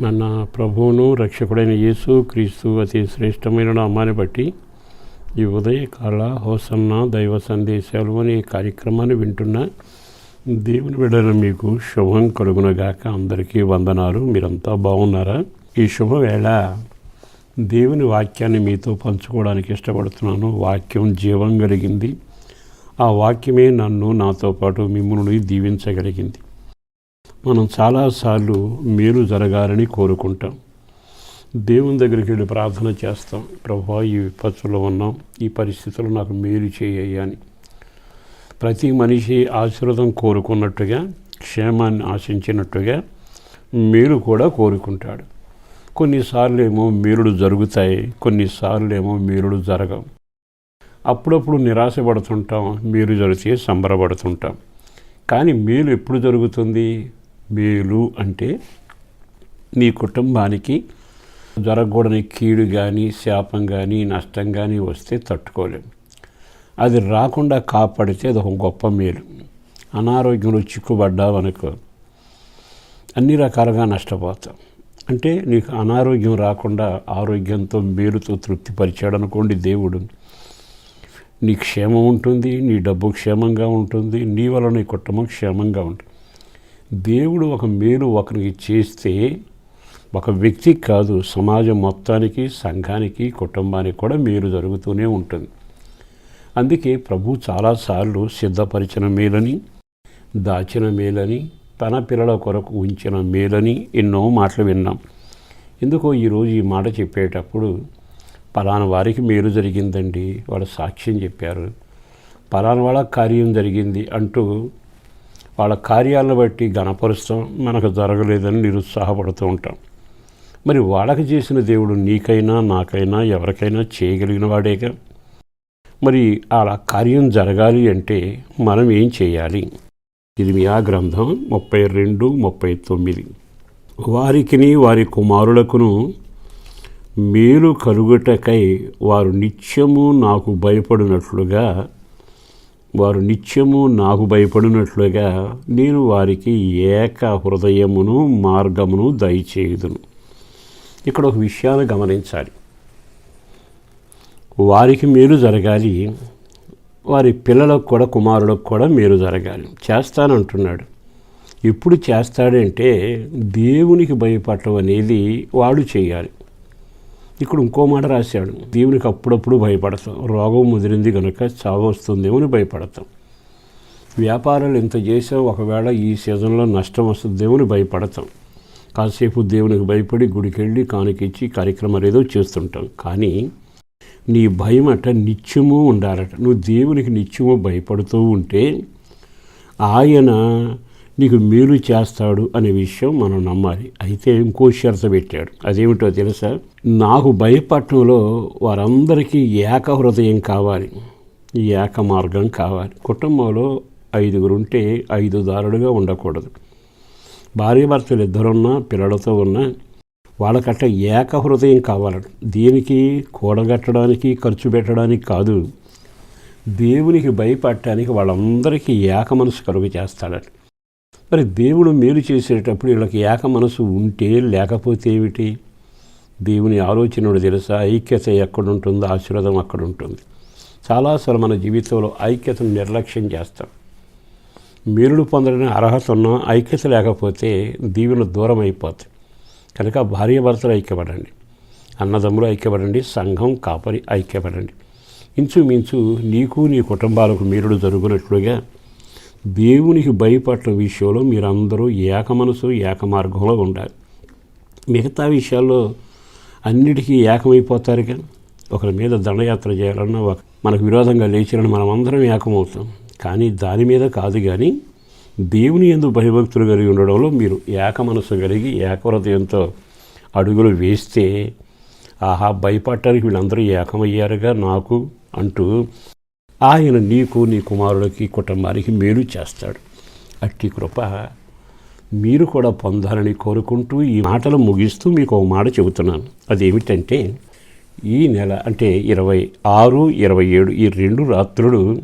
మన ప్రభువును రక్షకుడైన యేసు క్రీస్తు అతి శ్రేష్టమైన నామాన్ని బట్టి ఈ ఉదయకాల హోసన్న దైవ సందేశాలు అనే కార్యక్రమాన్ని వింటున్న దేవుని బిడ్డలు మీకు శుభం కలుగునగాక. అందరికీ వందనాలు. మీరంతా బాగున్నారా? ఈ శుభవేళ దేవుని వాక్యాన్ని మీతో పంచుకోవడానికి ఇష్టపడుతున్నాను. వాక్యం జీవం కలిగింది. ఆ వాక్యమే నన్ను నాతో పాటు మిమ్మల్ని దీవించగలిగింది. మనం చాలాసార్లు మేలు జరగాలని కోరుకుంటాం. దేవుని దగ్గరికి వెళ్ళి ప్రార్థన చేస్తాం. ప్రభా ఈ విపత్తులో ఉన్నాం. ఈ పరిస్థితుల్లో నాకు మేలు చేయ్యా అని. ప్రతి మనిషి ఆశీర్వాదం కోరుకున్నట్టుగా క్షేమాన్ని ఆశించినట్టుగా మేలు కూడా కోరుకుంటాడు. కొన్నిసార్లు ఏమో మేలుడు జరుగుతాయి కొన్నిసార్లు ఏమో మేలుడు జరగవు. అప్పుడప్పుడు నిరాశపడుతుంటాం మేలు జరిగితే సంబరపడుతుంటాం. కానీ మేలు ఎప్పుడు జరుగుతుంది? మేలు అంటే నీ కుటుంబానికి జరగకూడని కీడు కానీ శాపం కానీ నష్టం కానీ వస్తే తట్టుకోలేము. అది రాకుండా కాపాడితే అది ఒక గొప్ప మేలు. అనారోగ్యంలో చిక్కుబడ్డావనుకో అన్ని రకాలుగా నష్టపోతాం అంటే నీకు అనారోగ్యం రాకుండా ఆరోగ్యంతో మేలుతో తృప్తిపరిచాడు అనుకోండి దేవుడు. నీ క్షేమం ఉంటుంది నీ డబ్బు క్షేమంగా ఉంటుంది నీ వల్ల నీ కుటుంబం క్షేమంగా ఉంటుంది. దేవుడు ఒక మేలు ఒకరికి చేస్తే ఒక వ్యక్తికి కాదు సమాజం మొత్తానికి సంఘానికి కుటుంబానికి కూడా మేలు జరుగుతూనే ఉంటుంది. అందుకే ప్రభు చాలాసార్లు సిద్ధపరిచిన మేలని దాచిన మేలని తన పిల్లల కొరకు ఉంచిన మేలని ఎన్నో మాటలు విన్నాం. ఎందుకో ఈరోజు ఈ మాట చెప్పేటప్పుడు పలానా వారికి మేలు జరిగిందండి వాళ్ళ సాక్ష్యం చెప్పారు. పలానా వాళ్ళ కార్యం జరిగింది అంటూ వాళ్ళ కార్యాలను బట్టి గణపరుస్తాం మనకు జరగలేదని నిరుత్సాహపడుతూ ఉంటాం. మరి వాళ్ళకి చేసిన దేవుడు నీకైనా నాకైనా ఎవరికైనా చేయగలిగిన వాడేగా? మరి అలా కార్యం జరగాలి అంటే మనం ఏం చేయాలి? ఇది మీ ఆ గ్రంథం ముప్పై రెండు ముప్పై తొమ్మిది. వారికిని వారి కుమారులకును మేలు కలుగుటకై వారు నిత్యము నాకు భయపడినట్లుగా వారు నిత్యము నాకు భయపడినట్లుగా నేను వారికి ఏక హృదయమును మార్గమును దయచేయుదును. ఇక్కడ ఒక విషయాన్ని గమనించాలి. వారికి మేలు జరగాలి. వారి పిల్లలకు కూడా కుమారులకు కూడా మేలు జరగాలి. చేస్తానంటున్నాడు. ఎప్పుడు చేస్తాడంటే దేవునికి భయపడటం అనేది వాడు చేయాలి. ఇక్కడ ఇంకో మాట రాశాడు. దేవునికి అప్పుడప్పుడు భయపడతాం. రోగం ముదిరింది కనుక చావు వస్తుందేమో అని భయపడతాం. వ్యాపారాలు ఇంత చేసాం ఒకవేళ ఈ సీజన్లో నష్టం వస్తుందేమో అని భయపడతాం. కాసేపు దేవునికి భయపడి గుడికి వెళ్ళి కానికిచ్చి కార్యక్రమాలు ఏదో చేస్తుంటాం. కానీ నీ భయం అట నిత్యము ఉండాలట. నువ్వు దేవునికి నిత్యము భయపడుతూ ఉంటే ఆయన నీకు మేలు చేస్తాడు అనే విషయం మనం నమ్మాలి. అయితే ఇంకో షరత పెట్టాడు. అదేమిటో తెలుసా? నాకు భయపడటంలో వారందరికీ ఏక హృదయం కావాలి. ఏక మార్గం కావాలి. కుటుంబంలో ఐదుగురు ఉంటే ఐదు దారులుగా ఉండకూడదు. భార్యాభర్తలు ఇద్దరున్నా పిల్లలతో ఉన్నా వాళ్ళకట్ట ఏక హృదయం కావాలట దీనికి కూడగట్టడానికి ఖర్చు పెట్టడానికి కాదు. దేవునికి భయపడటానికి వాళ్ళందరికీ ఏక మనసు కలుగు చేస్తాడట మరి దేవుడు మేలు చేసేటప్పుడు వీళ్ళకి ఏక మనసు ఉంటే లేకపోతే ఏమిటి? దేవుని ఆలోచనడు తెలుసా? ఐక్యత ఎక్కడ ఉంటుందో ఆశీర్వాదం అక్కడ ఉంటుంది చాలాసార్లు మన జీవితంలో ఐక్యతను నిర్లక్ష్యం చేస్తాం. మేలుడు పొందడానికి అర్హత ఉన్న ఐక్యత లేకపోతే దీవెన దూరం అయిపోతాయి. కనుక భార్యాభర్తలు ఐక్యపడండి. అన్నదమ్ములు ఐక్యపడండి. సంఘం కాపరి ఐక్యపడండి. ఇంచుమించు నీకు నీ కుటుంబాలకు మేలుడు జరుగునట్లుగా దేవునికి భయపడ్డ విషయంలో మీరందరూ ఏక మనసు ఏక మార్గంలో ఉండాలి. మిగతా విషయాల్లో అన్నిటికీ ఏకమైపోతారు కానీ ఒకరి మీద దండయాత్ర చేయాలన్నా ఒక మనకు విరోధంగా లేచాలని మనం అందరం ఏకమవుతాం. కానీ దాని మీద కాదు కానీ దేవుని ఎందు భయభక్తులు కలిగి ఉండడంలో మీరు ఏక మనసు కలిగి ఏకహృదయంతో అడుగులు వేస్తే ఆహా భయపడటానికి వీళ్ళందరూ ఏకమయ్యారుగా నాకు అంటూ ఆయన నీకు నీ కుమారుడికి కుటుంబానికి మేలు చేస్తాడు. అట్టి కృప మీరు కూడా పొందాలని కోరుకుంటూ ఈ మాటలు ముగిస్తూ మీకు ఒక మాట చెబుతున్నాను. అదేమిటంటే ఈ నెల అంటే ఇరవై ఆరు ఇరవై ఏడు ఈ రెండు రాత్రులు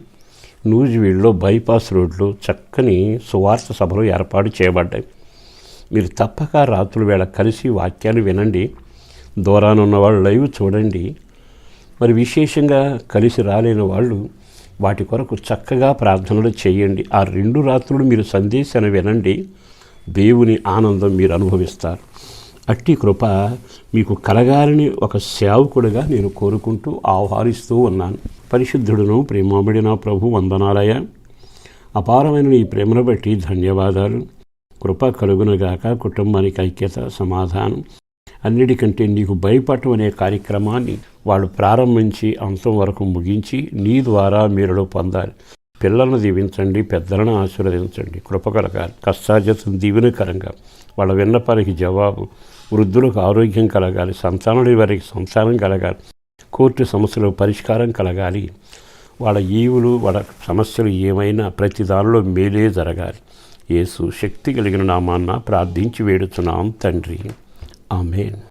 నూజివీడులో బైపాస్ రోడ్లో చక్కని సువార్త సభలు ఏర్పాటు చేయబడ్డాయి. మీరు తప్పక రాత్రుల వేళ కలిసి వాక్యాలు వినండి. దూరాన ఉన్న వాళ్ళు లైవ్ చూడండి. మరి విశేషంగా కలిసి రాలేని వాళ్ళు వాటి కొరకు చక్కగా ప్రార్థనలు చేయండి. ఆ రెండు రాత్రులు మీరు సందేశాన్ని వినండి. దేవుని ఆనందం మీరు అనుభవిస్తారు. అట్టి కృప మీకు కలగాలని ఒక సేవకుడిగా నేను కోరుకుంటూ ఆహ్వానిస్తూ ఉన్నాను. పరిశుద్ధుడును ప్రేమాబడిన ప్రభు వందనాలయ. అపారమైన నీ ప్రేమను బట్టి ధన్యవాదాలు. కృప కలుగునగాక కుటుంబానికి ఐక్యత సమాధానం. అన్నిటికంటే నీకు భయపడటం అనే కార్యక్రమాన్ని వాళ్ళు ప్రారంభించి అంతం వరకు ముగించి నీ ద్వారా మీరులో పొందాలి. పిల్లలను దీవించండి పెద్దలను ఆశీర్వదించండి. కృపకలగాలి. కష్టార్జితం దీవెనకరంగా. వాళ్ళ విన్నపానికి జవాబు. వృద్ధులకు ఆరోగ్యం కలగాలి. సంతానుడి వారికి సంతానం కలగాలి. కోర్టు సమస్యలకు పరిష్కారం కలగాలి. వాళ్ళ ఈవులు వాళ్ళ సమస్యలు ఏమైనా ప్రతి దానిలో మేలే జరగాలి. యేసు శక్తి కలిగిన నామాన్న ప్రార్థించి వేడుచున్నాం తండ్రి. Amen.